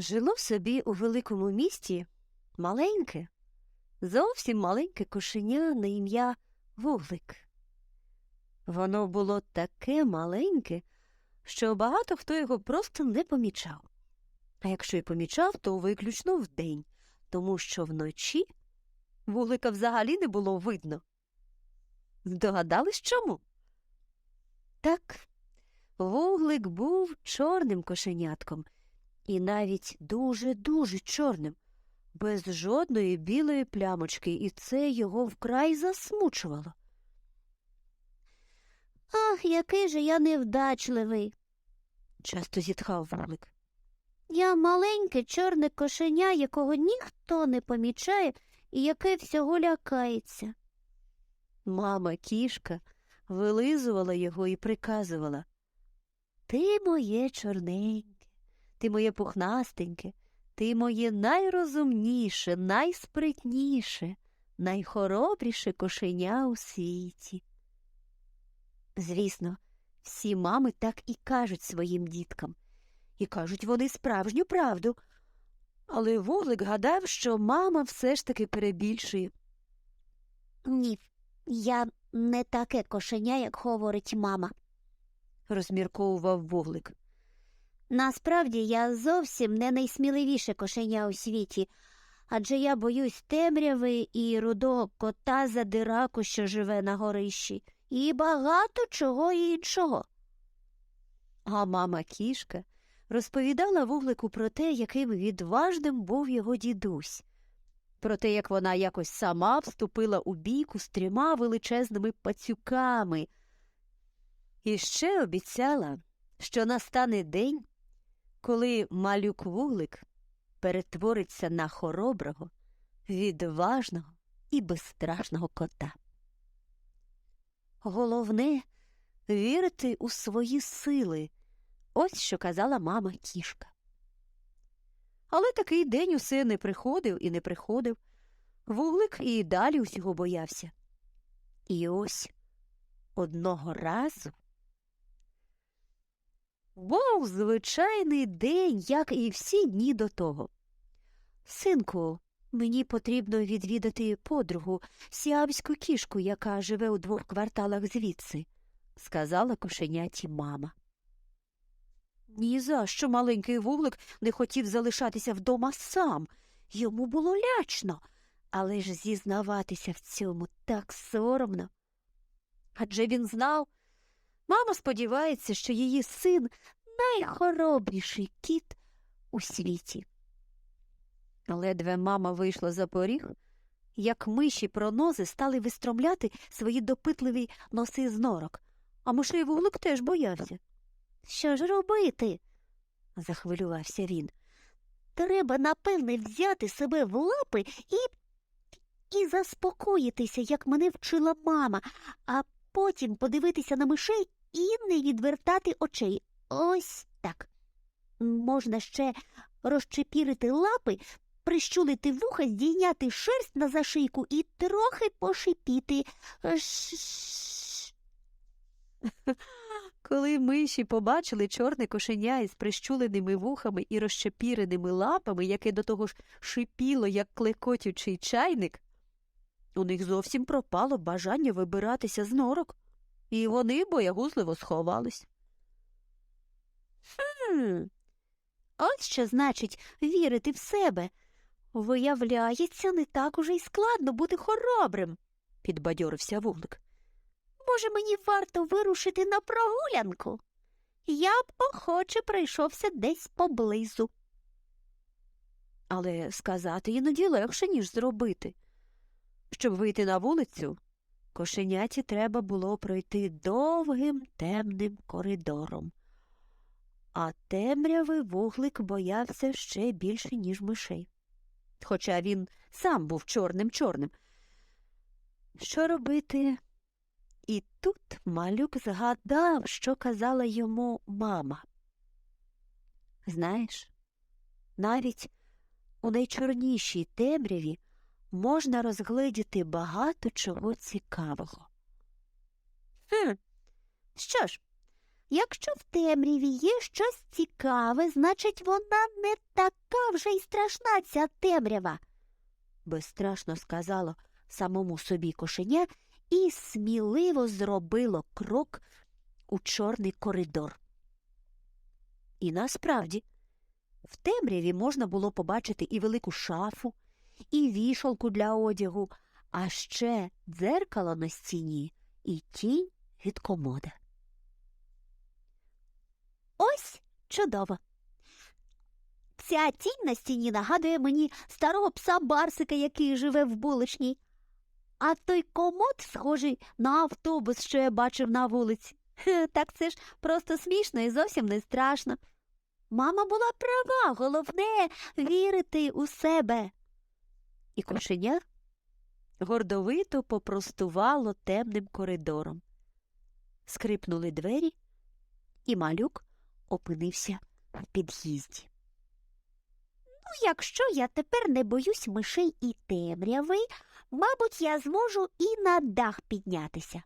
Жило собі у великому місті маленьке, зовсім маленьке кошеня на ім'я Вуглик. Воно було таке маленьке, що багато хто його просто не помічав. А якщо й помічав, то виключно вдень, тому що вночі вуглика взагалі не було видно. Здогадались чому? Так, вуглик був чорним кошенятком, і навіть дуже-дуже чорним, без жодної білої плямочки, і це його вкрай засмучувало. Ах, який же я невдачливий. Часто зітхав вуглик. Я маленьке чорне кошеня, якого ніхто не помічає і яке всього лякається. Мама кішка вилизувала його і приказувала Ти моє чорненьке, ти моє пухнастеньке, ти моє найрозумніше, найспритніше, найхоробріше кошеня у світі. Звісно, всі мами так і кажуть своїм діткам, і кажуть вони справжню правду. Але вуглик гадав, що мама все ж таки перебільшує. Ні, я не таке кошеня, як говорить мама. розмірковував вуглик. Насправді я зовсім не найсміливіше кошеня у світі, адже я боюсь темряви і рудого кота задираку, що живе на горищі, і багато чого іншого. А мама кішка розповідала вуглику про те, яким відважним був його дідусь, про те, як вона якось сама вступила у бійку з трьома величезними пацюками. І ще обіцяла, що настане день, коли малюк вуглик перетвориться на хороброго, відважного і безстрашного кота. Головне вірити у свої сили. Ось що казала мама кішка. Але такий день усе не приходив і не приходив. Вуглик і далі усього боявся. І ось одного разу був звичайний день, як і всі дні до того. Синку, мені потрібно відвідати подругу, сіамську кішку, яка живе у двох кварталах звідси, сказала кошеняті мама. Ні за що маленький вуглик не хотів залишатися вдома сам. Йому було лячно, але ж зізнаватися в цьому так соромно. Адже він знав, мама сподівається, що її син найхоробріший кіт у світі. Ледве мама вийшла за поріг, як миші пронози стали вистромляти свої допитливі носи з норок, а мишей вуглик теж боявся. Що ж робити? захвилювався він. Треба, напевне, взяти себе в лапи і, і заспокоїтися, як мене вчила мама, а потім подивитися на мишей і не відвертати очей. Ось так. Можна ще розчепірити лапи, прищулити вуха, здійняти шерсть на зашийку і трохи пошипіти. Коли миші побачили чорне кошеня із прищуленими вухами і розчепіреними лапами, яке до того ж шипіло, як клекотючий чайник, у них зовсім пропало бажання вибиратися з норок, і вони боягузливо сховались. Хм, Ось що значить вірити в себе. Виявляється, не так уже й складно бути хоробрим. підбадьорився вуглик. Може, мені варто вирушити на прогулянку? Я б охоче прийшовся десь поблизу. Але сказати іноді легше, ніж зробити. Щоб вийти на вулицю, кошеняті треба було пройти довгим темним коридором. А темряви вуглик боявся ще більше, ніж мишей. Хоча він сам був чорним чорним. Що робити? І тут малюк згадав, що казала йому мама. Знаєш, навіть у найчорнішій темряві можна розгледіти багато чого цікавого. Хм, що ж, Якщо в темряві є щось цікаве, значить вона не така вже й страшна ця темрява. безстрашно сказало самому собі кошеня і сміливо зробило крок у чорний коридор. І насправді, в темряві можна було побачити і велику шафу, і вішалку для одягу, а ще дзеркало на стіні і тінь від комода. Ось чудово. Ця тінь на стіні нагадує мені старого пса Барсика, який живе в булочній. А той комод схожий на автобус, що я бачив на вулиці. Так це ж просто смішно і зовсім не страшно. Мама була права, головне вірити у себе. І кошеня гордовито попростувало темним коридором. Скрипнули двері, і малюк опинився в під'їзді. Ну, якщо я тепер не боюсь мишей і темряви, мабуть, я зможу і на дах піднятися.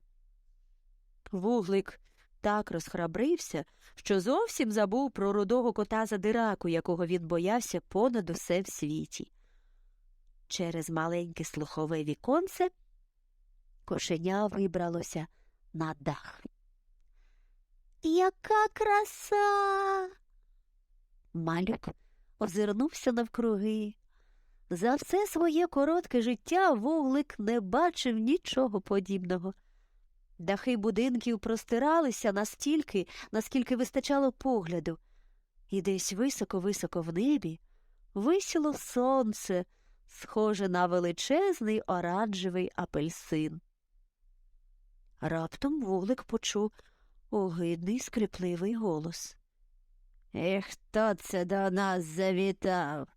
Вуглик так розхрабрився, що зовсім забув про рудого кота задираку, якого він боявся понад усе в світі. Через маленьке слухове віконце кошеня вибралося на дах. Яка краса! Малюк озирнувся навкруги. За все своє коротке життя вуглик не бачив нічого подібного. Дахи будинків простиралися настільки, наскільки вистачало погляду, і десь високо-високо в небі висіло сонце, схоже на величезний оранжевий апельсин. Раптом вуглик почув огидний скрипливий голос. І хто це до нас завітав?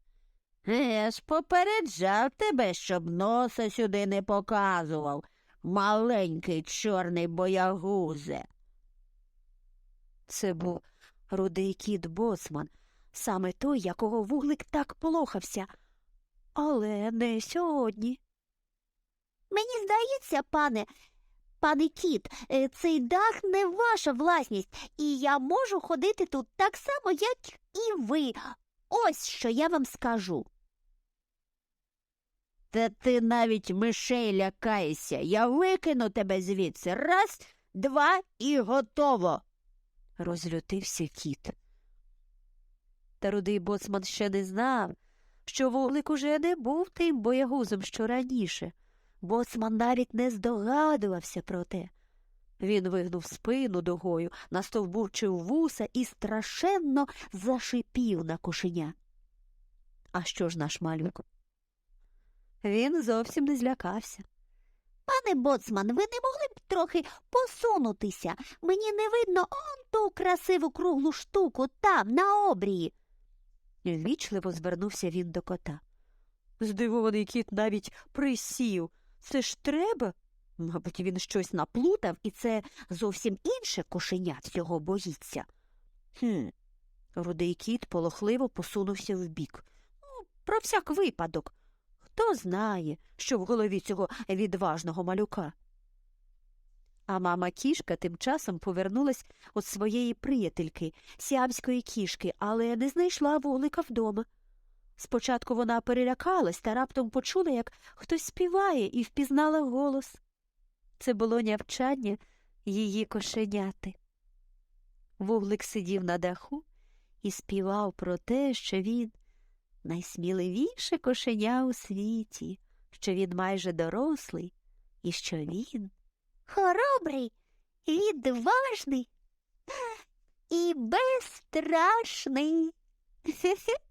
Я ж попереджав тебе, щоб носа сюди не показував, маленький чорний боягузе. Це був рудий кіт боцман, саме той, якого вуглик так полохався. Але не сьогодні. Мені здається, пане, пане кіт, е, цей дах не ваша власність, і я можу ходити тут так само, як і ви. Ось що я вам скажу. Та ти навіть мишей лякаєшся. Я викину тебе звідси. Раз, два і готово. розлютився кіт. Та рудий боцман ще не знав, що вуглик уже не був тим боягузом, що раніше. Боцман навіть не здогадувався про те. Він вигнув спину дугою, настовбурчив вуса і страшенно зашипів на кошеня. А що ж наш малюк? Він зовсім не злякався. Пане боцман, ви не могли б трохи посунутися. Мені не видно он ту красиву круглу штуку там, на обрії. Ввічливо звернувся він до кота. Здивований кіт навіть присів. Це ж треба? Мабуть, він щось наплутав, і це зовсім інше кошеня цього боїться. Хм. Рудий кіт полохливо посунувся вбік. Ну, про всяк випадок. Хто знає, що в голові цього відважного малюка. А мама кішка тим часом повернулась від своєї приятельки, сіамської кішки, але не знайшла вуглика вдома. Спочатку вона перелякалась та раптом почула, як хтось співає, і впізнала голос. Це було нявчання її кошеняти. Вуглик сидів на даху і співав про те, що він найсміливіше кошеня у світі, що він майже дорослий і що він Хоробрий, відважний і безстрашний.